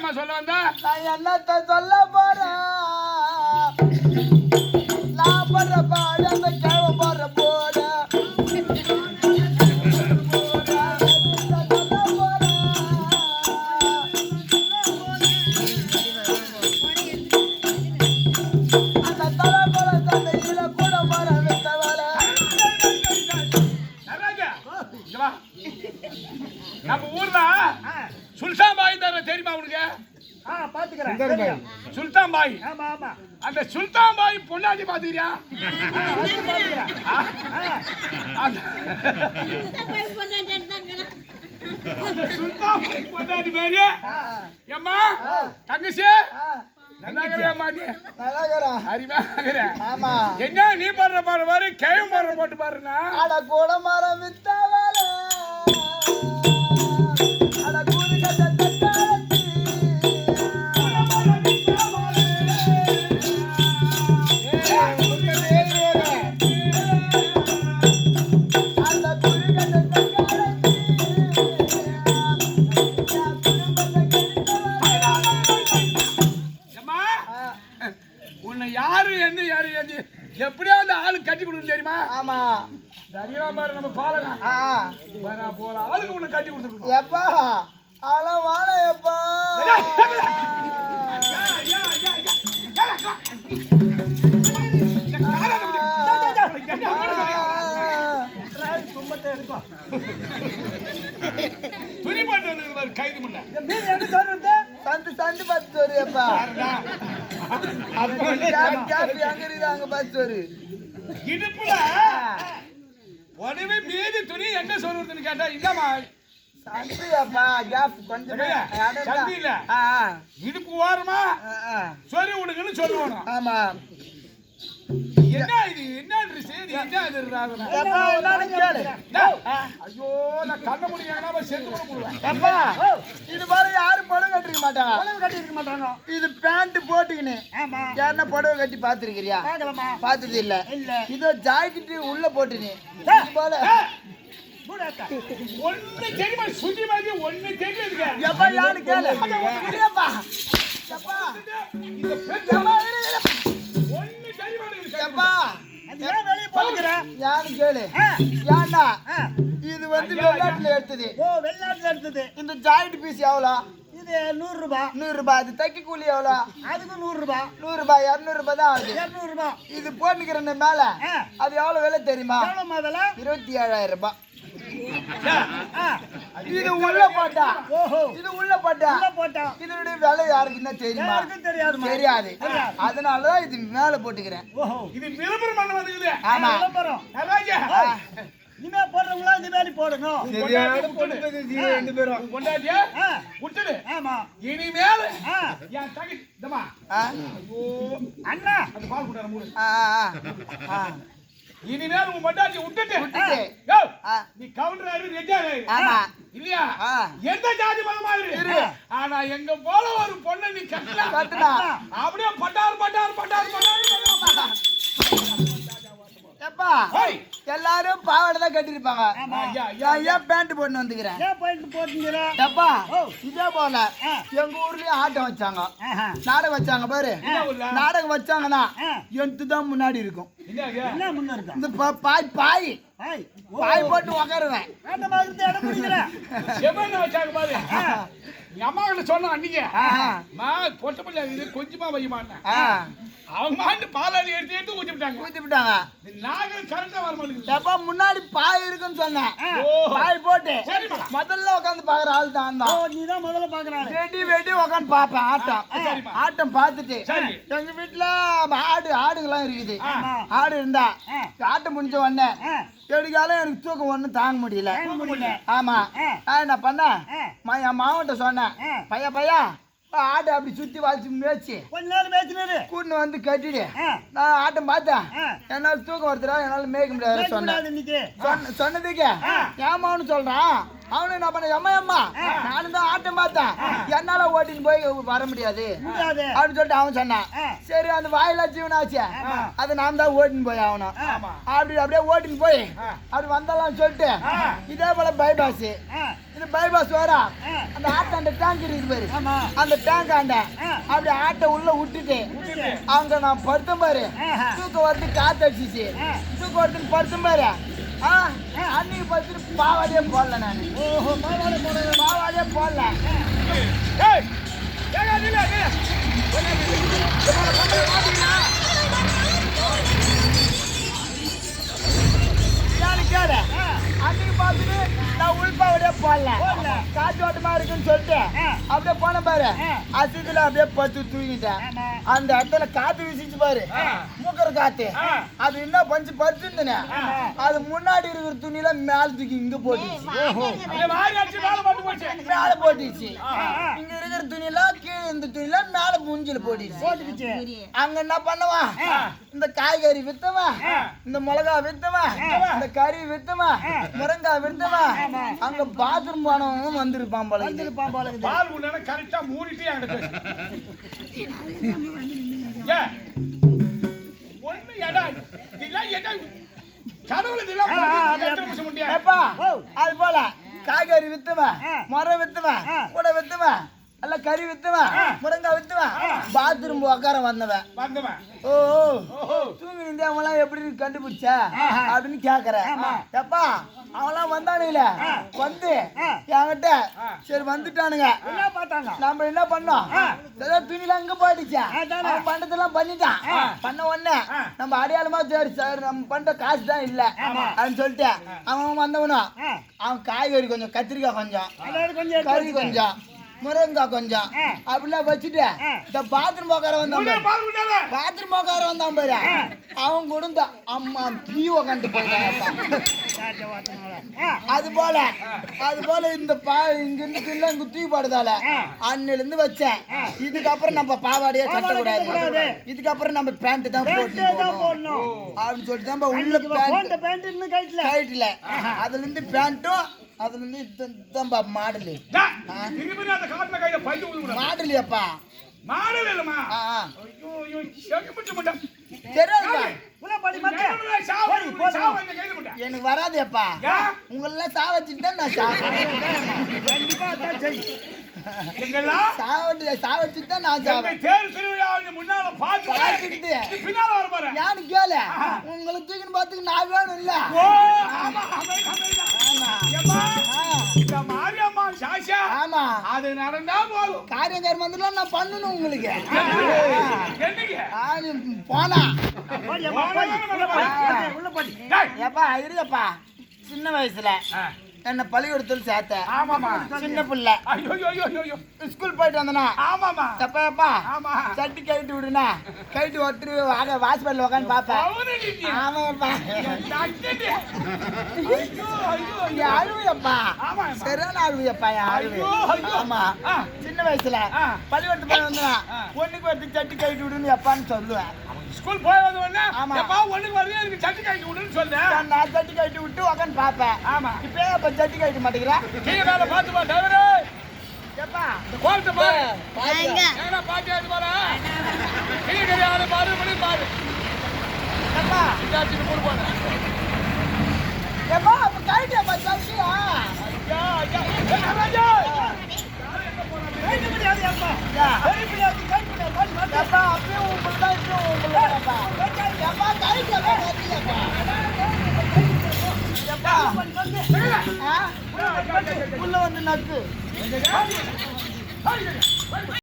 என்னம்மா சொல்ல வந்த நான் என்னத்த சொல்ல போறேன் நான் படுற தெரியுமா உனக்கு? ஆ பாத்துக்கிறேன். சுல்தான் பாய். ஆமா ஆமா. அந்த சுல்தான் பாய் பொண்டாட்டி பாத்துக்கிறியா? சுல்தான் பாய் பொண்டாட்டி பேரு. ஏம்மா தங்கச்சி? என்ன நீ பாடுற பாடு பாரு கேவும் பாடுற போட்டு அட கூட மரம் வித்தவள. ஆளு கொடுக்கணும் தெரியுமா? ஆமா. சரியா பாரு நம்ம பாலகம் ஆளுக்கு உன்னை கட்டி கொடுத்துருக்கோம் எப்பா? அல வாழ எப்பா. துணி போட்டு வந்து கைது பண்ண சந்து சந்து பத்து எங்க இருக்குது அங்க பத்து சோறு இடுப்புல? உடனே மீதி துணி என்ன சொல்றதுன்னு கேட்டா இல்லம்மா. இடுப்பு ஓரமா? சொறி விடுங்கன்னு சொல்லுவானோ ஆமா. என்ன இது? என்ன ட்ரெஸ் இது? என்ன? ஐயோ நான் கண்ண முடியாம செத்து கூட போடுவேன் எப்பா இது மாதிரி யாரும் கட்டிருக்க மாட்டாங்க கட்டி இருக்க மாட்டாங்க. இது பேண்ட் போட்டுக்கின்னு. ஆமா. யாருன்னா புடவை கட்டி பாத்துருக்கிறியா பார்த்தது இல்ல. இல்ல. இதோ ஜாக்கெட் உள்ள போட்டுனி. போல. ஒண்ணு தெரியுமா? சுத்தி மாதிரி ஒண்ணு தெரியுதுங்க. எப்பா யாரு கேளு. ஒண்ணு தெரியுமா? வெளியே போட்டுக்கிற யாரு கேளு. ஆ. இது வந்து வெளிநாட்டுல எடுத்தது. ஓ வெளிநாட்டுல எடுத்தது. இந்த ஜாயிண்ட் பீஸ் எவ்வளோ? இது நூறு ரூபாய் நூறு ரூபாய் அது தைக்க கூலி எவ்வளோ அதுக்கு நூறு ரூபாய் நூறு ரூபாய் இரநூறு ரூபாய் தான் ஆகுது இருநூறு ரூபாய் இது போட்டுக்கிறேன் மேல. அது எவ்வளவு விலை தெரியுமா? எவ்வளோமா விலை இருபத்தி ஏழாயிரம் ரூபாய் ஆ. இது உள்ள போட்டா ஓஹோ இது உள்ள போட்டா உள்ள போட்டோம் இதனுடைய விலை யாருக்கு என்ன தெரியுமா? தெரியாது தெரியாது. அதனாலதான் இது மேல போட்டுக்கிறேன். ஓஹோ இது விளம்பரம் பண்ண வந்துக்குது ஆமா. விளம்பரம் இனிமே போடுறவங்களா இந்த மாதிரி போடணும் ரெண்டு பேரும். ஆ, விட்டுடு. ஆமா. இனிமேல் என் தங்கி இந்தம்மா. ஆ, ஐயோ. அண்ணா. அந்த பால் ஆ, ஆ. இனிமேல் உன் பொண்டாட்டி விட்டுட்டு. நீ கவுண்டர் ஆயிரு ஆயிரு ஆமா. இல்லையா. எந்த ஜாதி மதமா இரு? ஆனா எங்க போல ஒரு பொண்ணை நீ கட்டலாம் அப்படியே பட்டார் பட்டார் பட்டார் பட்டார். ஹோய். எல்லாரும் பாவாடை தான் கட்டிருப்பாங்க ஏன் பேண்ட் போட்டு வந்துக்கிறேன் ஓ. இதே போல. எங்க ஊர்லயும் ஆட்டம் வச்சாங்க. நாடகம் வச்சாங்க பாரு? நாடகம் வச்சாங்கன்னா. எந்து தான் முன்னாடி இருக்கும் இந்த பாய் பாய் பாய் போட்டு உக்காருவேன். மாதிரி இருந்து இடம் வச்சாங்க பாரு? அம்மா கிட்ட சொன்னோம் அன்னைக்கு. மா பொட்ட பிள்ளை இது கொஞ்சமா வையுமான்னு. ஆ, அவங்க மாட்டு பாலாளி எடுத்து எடுத்து ஊத்தி விட்டாங்க ஊத்தி விட்டாங்க இந்த நாகல் கரெக்டா வர மாட்டேங்குது. முன்னாடி பாய் இருக்குன்னு சொன்னேன். பாய் போட்டு. முதல்ல உட்காந்து பாக்குற ஆள் தான் ஓ தான். நீ தான் முதல்ல பாக்குறாரு வெடி வெடி உட்காந்து பாப்பேன் ஆட்டம். ஆட்டம் பார்த்துட்டு. சரி. எங்க வீட்டுல ஆடு ஆடுங்கெல்லாம் இருக்குது. ஆடு இருந்தா. ஆட்டம் முடிஞ்ச உடனே. எடுக்காலும் எனக்கு தூக்கம் ஒண்ணும் தாங்க முடியல. ஆமா. என்ன பண்ணேன் என் மாவட்ட சொன்னேன் ஆ. பையா பையா ஆட்டை அப்படி சுத்தி வளைச்சு மேய்ச்சி. கொஞ்ச நேரம் பேசினாரு கூட்டின்னு வந்து கட்டிடு. நான் ஆட்டம் பார்த்தேன். என்னால தூக்கம் வருதுடா என்னால மேய்க்க முடியாது சொன்னேன் சொன்னதுக்கு. ஏமான்னு சொல்றான்? அவனு என்ன பண்ண எம்மா எம்மா நானும் தான் ஆட்டம் பார்த்தேன் என்னால ஓட்டின்னு போய் வர முடியாது அப்படின்னு சொல்லிட்டு அவன் சொன்னான். சரி அந்த வாயிலா ஜீவனாச்சு. அதை நான் தான் ஓட்டின்னு போய் ஆகணும் ஆமா. அப்படி அப்படியே ஓட்டின்னு போய். அப்படி வந்தாலும் சொல்லிட்டு. இதே போல பைபாஸ் ஆ, இந்த பைபாஸ் வர. அந்த ஆட்டாண்ட டேங்க் இருக்குது பாரு அந்த டேங்க் ஆண்ட. அப்படி ஆட்டை உள்ள விட்டுட்டு. அவங்க நான் படுத்தேன் பாரு ஆஹா. தூக்கம் வருது காத்து அடிச்சிச்சு ஆ. தூக்கம் வருதுன்னு படுத்தேன் பாரு அன்னைக்கு படுத்துட்டு பாவாடியே போடல நான். ஓஹோ பாவாடியே போடல. கேளு. ஆ, அன்னைக்கு பார்த்துட்டு நான் உள்பாவடியே போடல. போடல. காற்றோட்டமா இருக்குன்னு சொல்லிட்டு. அப்படியே போன பாரு. அசித்துல அப்படியே பத்து தூங்கிட்டேன். அந்த இடத்துல காத்து வீசிச்சு பாரு. மூக்கற காத்து. அது என்ன பஞ்சு படுத்துருந்தேனே ஆமா. அது முன்னாடி இருக்கிற துணியில மேல தூக்கி இங்க போட்டுச்சு. மேல போட்டுச்சு. இங்க இருக்கிற துணியில கீழே இந்த துணியில மேல மூஞ்சில போட்டுச்சு. அங்க என்ன பண்ணுவான் இந்த காய்கறி வித்தவன் இந்த மிளகா வித்தவன் இந்த கறி வித்தவன் முருங்காய் வித்தவன் அங்க பாத்ரூம் போனவன் வந்திருப்பான் போல. பால் உடனே கரெக்டா மூடிட்டு என்கிட்ட ஒண்ணு இதெல்லாம் கடவுள் இதெல்லாம் ஓ. அது போல. காய்கறி வித்துவன். மரம் வித்துவன். கூட வித்துவன் அல்ல கறி வித்துவன் முருங்காய் வித்துவன் பாத்ரூம் உட்கார வந்தவன். வந்தவன். ஓ இருந்தே அவன்லாம் எப்படி கண்டுபிடிச்ச. அப்படின்னு கேக்குற ஆமா. எப்பா அவன்லாம் வந்தானுங்கள. வந்து. என்கிட்ட சரி வந்துட்டானுங்க. என்ன பார்த்தாங்க? நம்ம என்ன பண்ணோம்? ஏதோ துணிலாம் இங்க போயிடுச்சா. அதானே. அவன் பண்டதெல்லாம் பண்ணிட்டான். பண்ண உடனே. நம்ம அடையாளமா சரி சார் நம்ம பண்ற காசு தான் இல்ல அப்படின்னு சொல்லிட்டு அவன் வந்தவனும். அவன் காய்கறி கொஞ்சம் கத்திரிக்காய் கொஞ்சம் கறி. கொஞ்சம். முருங்காய் கொஞ்சம். அப்படிலாம் வச்சுட்டு. இந்த பாத்ரூம் உட்கார வந்தான் பாத்ரூம் உட்கார வந்தான் பாரு. அவன் கொடுந்த அம்மா தீ உக்காந்து வாத்தினால. ஆ, அது போல அது போல இந்த பா இங்க இருந்து தில்ல இங்க தூக்கி போடுதால அன்னில இருந்து வச்சேன். இதுக்கப்புறம் நம்ம பாவாடையே கட்டக்கூடாது. இதுக்கப்புறம் நம்ம பேண்ட் தான் போடணும். அப்படின்னு சொல்லிட்டு தான் உள்ள பேண்ட் கழட்டல. அதுல இருந்து பேண்ட்டும் அதுல இருந்து இதுதான் மாடலு திரும்பி அந்த காட்டுல கையில மாடலியப்பா மாடல் இல்லம்மா. ஐயோ ஐயோ தெரியாதுப்பா உள்ள படி மக்கள். சாவு. சாவு இந்த கையில மாட்டேன் எனக்கு வராதேப்பா? உங்களெல்லாம் சாவச்சிட்டு தான் நான் சாவேன் கண்டிப்பா. எங்கெல்லாம் சாவட்டு தான் நான் எங்க சாவேன் தேர் திருவிழாவுக்கு முன்னால பார்த்து பார்த்துக்கிட்டு. நீ பின்னால வர பாரு யானு கேளு உங்களை தூக்கின்னு பார்த்துக்கு நான் வேணும் இல்ல ஓ ஆமா ஆமா அது நடந்தா போதும். காரியம் கருமந்தெல்லாம் நான் பண்ணணும் உங்களுக்கு. போனா. ஏப்பா இருக்கப்பா சின்ன வயசுல என்ன பள்ளிக்கூடத்தில் சேர்த்த ஆமாமா சின்ன பிள்ளை. ஸ்கூல் போயிட்டு வந்தனா? ஆமாமா ஆமா. சட்டி கழட்டி விடுனா? கழட்டி ஒருத்தர் வாங்க வாசப்படியில் உட்காந்து நீ. ஆமாப்பா நீ அழுவியப்பா. சரியான அழுவியப்பா என் அழுவி. ஆமா. சின்ன வயசுல. பள்ளிக்கூடத்து போய் வந்தனா. ஒண்ணுக்கு ஒருத்தர் சட்டி கழட்டி விடுன்னு எப்பான்னு சொல்லுவேன். ஸ்கூல் போய் வந்த உடனே ஆமா. எப்பா ஒண்ணுக்கு வருது எனக்கு சட்டி காய்ச்சி விடுன்னு சொன்னேன் நான் சட்டி கழட்டி விட்டு உட்காந்து பார்ப்பேன். ஆமா. இப்போ அப்ப சட்டி கழட்ட மாட்டேங்கிறேன் கீழே மேல பார்த்து பா டிரைவரு எப்பா? இந்த கோலத்தை பாரு. பாருங்க. ஏன்னா பாத்து எடுத்து பாரு கீழே கிடையாது பாரு மணி பாரு. எப்பா? இந்தாச்சு மூணு போனேன் எப்பா அப்ப கழட்டியாப்பா சட்டியா ஐயா ஐயா ராஜா நக்கு